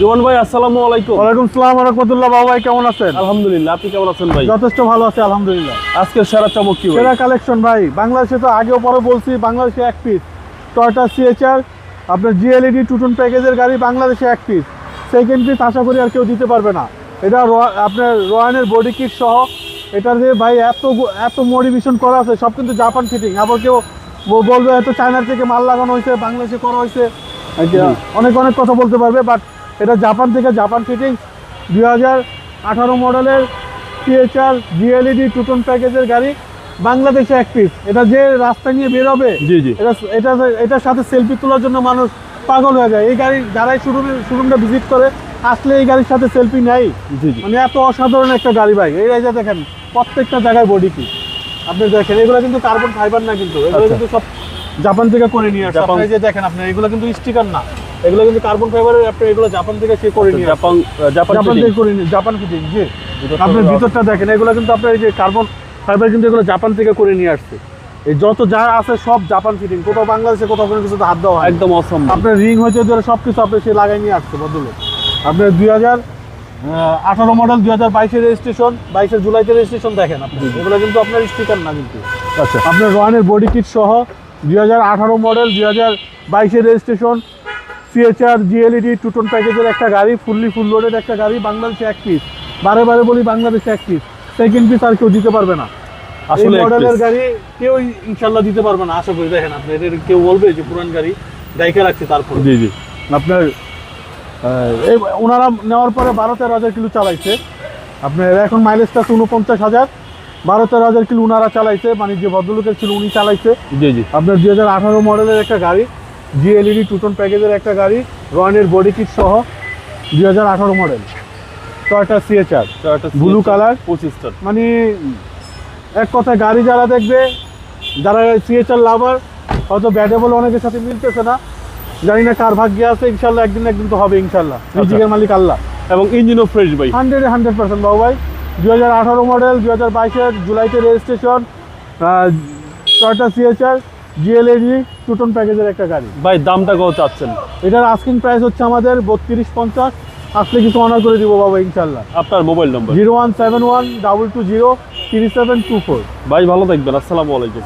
জোমান ভাই আসসালামু আলাইকুম। ওয়ালাইকুম সালাম রহমতুল্লাহ। বাবু ভাই কেমন আছেন? আলহামদুলিল্লাহ আপনি কেমন আছেন ভাই? যথেষ্ট ভালো আছে আলহামদুলিল্লাহ। আজকের সেরা চমক কি সেরা কালেকশন ভাই বাংলাদেশে তো আগেও পরে বলছি বাংলাদেশে এক পিস টয়টা সিএচআর আপনার জিএলইডি টুটুন প্যাকেজের গাড়ি বাংলাদেশে এক পিস সেকেন্ড পিস আশা করি আর কেউ দিতে পারবে না। এটা আপনার রয়ানের বডি কিট সহ এটার যে ভাই এত এত মডিফিকেশন করা আছে সব কিন্তু জাপান ফিটিং আবার কেউ বলবে হয়তো চায়নার থেকে মাল লাগানো হয়েছে বাংলাদেশে করা হয়েছে। অনেক অনেক কথা বলতে পারবে বাট এটা জাপান থেকে জাপান ফিটিং দুই হাজার আঠারো মডেলের সিএচআর জিএলইডি টুটন প্যাকেজের গাড়ি বাংলাদেশে এক পিস এটা যে রাস্তা নিয়ে বেরোবে জি জি। এটা এটা এটার সাথে সেলফি তোলার জন্য মানুষ পাগল হয়ে যায়। এই গাড়ি যারাই শোরুমে শোরুমটা ভিজিট করে আসলে এই গাড়ির সাথে সেলফি জি মানে এত অসাধারণ একটা গাড়ি ভাই। এই যে দেখেন প্রত্যেকটা জায়গায় বডি কি আপনি দেখেন এগুলো কিন্তু কার্বন ফাইবার না কিন্তু এগুলো আচ্ছা। কিন্তু সব জাপান থেকে করে নিয়ে আসে। আপনি যে দেখেন আপনি এগুলো কিন্তু স্টিকার না। এগুলো কিন্তু কার্বন ফাইবারের আপনি এগুলো জাপান থেকে সে করে নিয়ে জাপান জাপান থেকে। করে নিয়ে জাপান ফিটিং জি আপনার ভিতরটা দেখেন এগুলো কিন্তু আপনার এই যে কার্বন ফাইবার কিন্তু এগুলো জাপান থেকে করে নিয়ে আসছে। এই যত যা আছে সব জাপান ফিটিং কোথাও বাংলাদেশে কোথাও কোনো কিছু হাত দেওয়া একদম অসম আপনার রিং হয়েছে ধরে সব কিছু আপনি সে লাগাই নিয়ে আসছে বদলে আপনার দুই হাজার আঠারো মডেল দুই হাজার বাইশের রেজিস্ট্রেশন বাইশের জুলাইতে রেজিস্ট্রেশন দেখেন আপনি। এগুলো কিন্তু আপনার স্টিকার না কিন্তু। আচ্ছা। আপনার রয়ানের বডি কিট সহ দুই হাজার আঠারো মডেল দুই হাজার বাইশের রেজিস্ট্রেশন সিএচআর জিএলইডি টুটন প্যাকেজের একটা গাড়ি ফুললি ফুল লোডেড একটা গাড়ি বাংলাদেশে এক পিস বারে বারে বলি বাংলাদেশে এক পিস সেকেন্ড পিস আর কেউ দিতে পারবে না। আসলে মডেলের গাড়ি কেউ ইনশাল্লাহ দিতে পারবে না আশা করি। দেখেন আপনি কেউ বলবে যে পুরান গাড়ি গাইকে রাখছে তারপর। জি জি। আপনার এই ওনারা নেওয়ার পরে বারো তেরো হাজার কিলো চালাইছে। আপনার এখন মাইলেজটা আছে উনপঞ্চাশ হাজার। বারো তেরো হাজার কিলো ওনারা চালাইছে মানে যে ভদ্রলোকের ছিল উনি চালাইছে। জি জি। আপনার দুই হাজার আঠারো মডেলের একটা গাড়ি। জিএলইডি টুটন প্যাকেজের একটা গাড়ি রয়নের বডি কিট সহ দুই হাজার আঠারো model Toyota CHR blue colour পঁচিশটার মানে এক কথায় গাড়ি যারা দেখবে যারা সিএচআর লাভার হয়তো ব্যাটেবল অনেকের সাথে মিলতেছে না। জানি না কার ভাগ্যে আছে ইনশাল্লাহ একদিন একদিন তো হবে ইনশাল্লাহ। রিজিকের মালিক আল্লাহ। এবং ইঞ্জিনও ফ্রেশ ভাই। হান্ড্রেড হান্ড্রেড পার্সেন্ট বাবু ভাই। দু হাজার আঠারো মডেল দু হাজার বাইশের জুলাইতে registration Toyota CHR GLAD two tone প্যাকেজের একটা গাড়ি। ভাই দামটা কত চাচ্ছেন? এটার আস্কিং প্রাইস হচ্ছে আমাদের বত্রিশ পঞ্চাশ। আসলে কিছু অনার করে দিব বাবা ইনশাল্লাহ আপনার mobile number zero one seven one double two zero three seven two four. ভাই ভালো থাকবেন আসসালামু আলাইকুম।